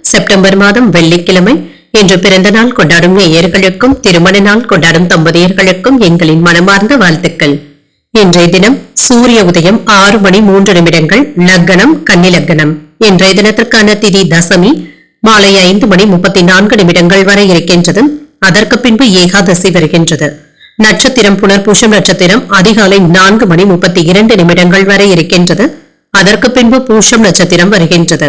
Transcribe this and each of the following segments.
September மாதம் வெள்ளிக்கிழமை. இன்று பிறந்த நாள் கொண்டாடும் நேயர்களுக்கும் திருமண நாள் கொண்டாடும் தம்பதியர்களுக்கும் எங்களின் மனமார்ந்த வாழ்த்துக்கள். இன்றைய தினம் சூரிய உதயம் ஆறு மணி மூன்று நிமிடங்கள் லக்னம் கன்னி லக்னம் இன்றைய தினத்திற்கான திதி தசமி மாலை ஐந்து மணி முப்பத்தி நான்கு நிமிடங்கள் வரை இருக்கின்றது அதற்கு பின்பு ஏகாதசி வருகின்றது. நட்சத்திரம் புனர்பூஷம் நட்சத்திரம் அதிகாலை நான்கு மணி முப்பத்தி இரண்டு நிமிடங்கள் வரை இருக்கின்றது. அதற்கு பின்பு பூஷம் நட்சத்திரம் வருகின்றது.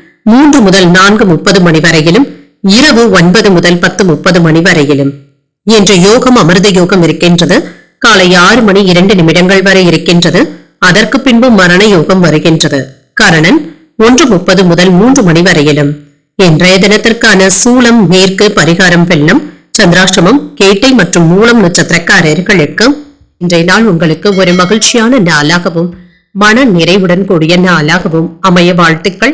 மூன்று முதல் நான்கு முப்பது மணி வரையிலும் இரவு ஒன்பது முதல் பத்து முப்பது மணி வரையிலும். என்ற யோகம் அமிர்த யோகம் இருக்கின்றது. காலை ஆறு மணி இரண்டு நிமிடங்கள் வரை இருக்கின்றது. அதற்கு பின்பு மரண யோகம் வருகின்றது. கரணன் ஒன்று முப்பது முதல் மூன்று மணி வரையிலும். இன்றைய தினத்திற்கான சூலம் மேற்கு பரிகாரம் வெள்ளம் சந்திராஷ்டமம் கேட்டை மற்றும் மூலம் நட்சத்திரக்காரர்களுக்கு இன்றைய நாள் உங்களுக்கு ஒரு மகிழ்ச்சியான நாளாகவும் மன நிறைவுடன் கூடிய நாளாகவும் அமைய வாழ்த்துக்கள்.